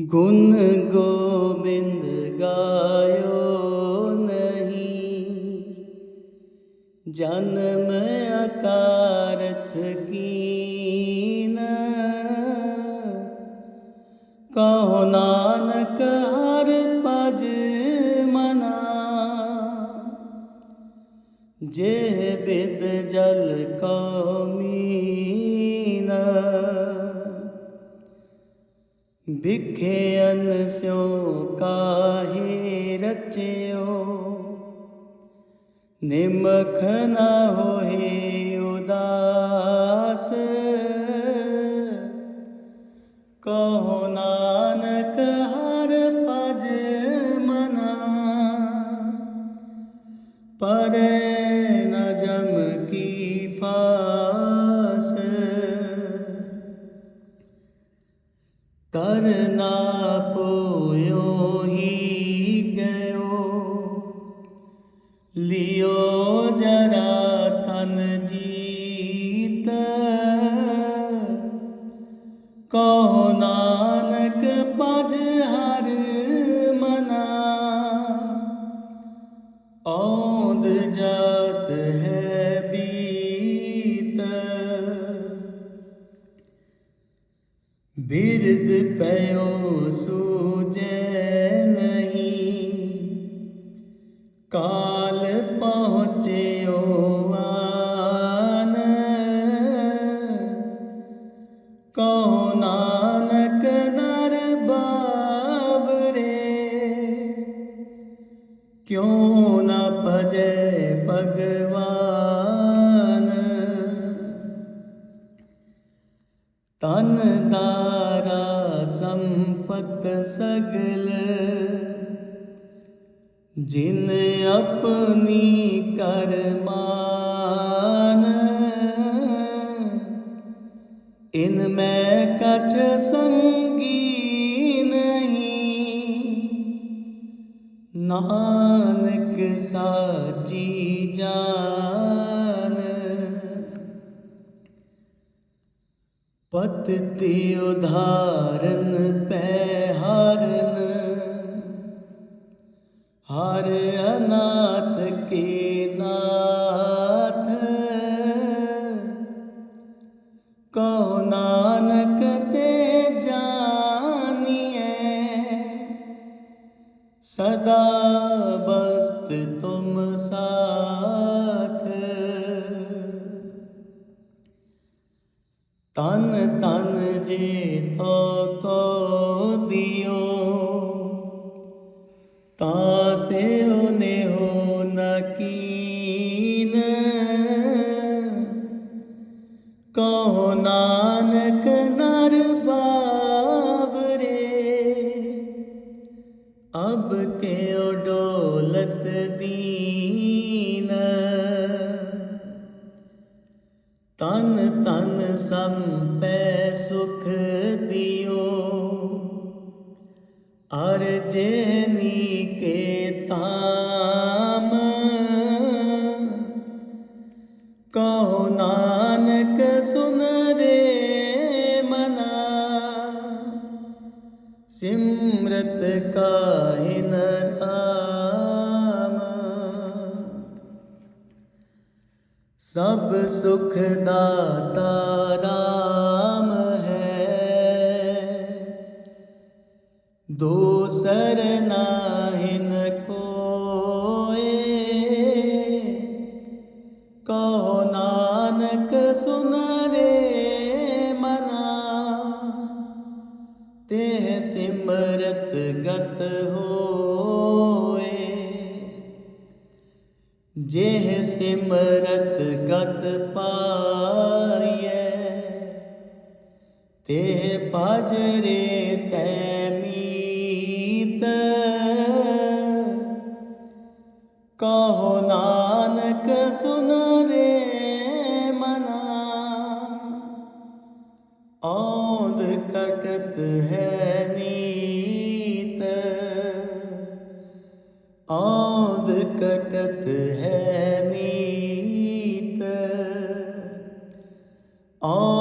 ਗੁਣ ਗੋਬਿੰਦ ਗਾਇਓ ਨਹੀਂ। ਜਨਮ ਅਕਾਰਥ ਕੀਨ। ਕਹੋ ਨਾਨਕ ਹਰ ਭਜ ਮਨਾ। ਜੇ ਬਿਦ ਜਲ ਕੋ ਮੀਨ। ਬਿਖੇ ਅਨ ਸਿਉ ਕਾਹੇ ਰਚਿਓ। ਨਿਮਖ ਨ ਹੋਏ ਉਦਾਸ। ਕਹੋ ਨਾਨਕ ਹਰ ਭਜ ਮਨਾ। ਪਰੇ ਤਰਨਾ ਪੋਇਓ ਹੀ ਗਇਓ। ਲਿਓ ਜਰਾ ਤਨ ਜੀਤ। ਕਹੋ ਨਾਨਕ ਪਜ ਹਰ ਮਨਾ। ਔਂਦ ਜਾਤ ਬਿਰਦ ਪਇਓ ਸੂਜੈ ਨਹੀਂ। ਕਾਲ ਪਹੁੰਚਿਓ ਆਨ। ਕਹੋ ਨਾਨਕ ਨਰ ਬਾਵਰੇ, ਕਿਉ ਨਾ ਭਜੈ ਭਗਵਾਨ। ਤਨ ਦਾਰਾ ਸੰਪਤ ਸਗਲ ਜਿਨ ਆਪਣੀ ਕਰਮਾਨ ਇਨ ਮੈਂ ਕਛ ਸੰਗੀ ਨਹੀਂ ਨਾਨਕ ਸਾਜੀ ਪਤ ਉਧਾਰਨ ਪੈ ਹਾਰਨ ਹਰ ਅਨਾਥ ਕੇ ਨਾਥ। ਕਹੋ ਨਾਨਕ ਤੇ ਜਾਣੀਏ ਸਦਾ ਬਸਤ ਤੁਮ ਸਾ ਤਨ ਤਨ ਜੇ ਤੋ ਕੋ ਦਿਓ। ਤਾ ਉਹਨੇ ਨੇਹੋ ਨਕੀਨ ਕਹੋ ਨਾਨਕ ਨਰ ਬਾਵਰੇ। ਅਬ ਕੇ ਡੋਲਤ ਦੀ ਸੰਪੈ ਸੁਖ ਦਿਓ। ਅਰ ਜੇਨੀ ਕੇ ਤਾਮ ਕਹੋ ਨਾਨਕ ਸੁਨ ਰੇ ਮਨਾ। ਸਿਮਰਤ ਕਾਹਿ ਨਰਾਮ ਸਭ ਸੁਖ ਦਾਤਾ ਰਾਮ ਹੈ। ਦੋਸਰ ਨਾਹਿਨ ਕੋਏ ਕਹੋ ਨਾਨਕ ਸੁਨ ਮਨਾ। ਤੇ ਸਿਮਰਤ ਗਤ ਹੋ ਜੇਹ ਸਿਮਰਤ ਗਤ ਪਾਰੀਐ ਤੇ ਭਜਰੇ ਤੈ ਮੀਤ। ਕਹੋ ਨਾਨਕ ਸੁਨ ਰੇ ਮਨਾ ਔਂਦ ਕਟਤ ਹੈ Oh.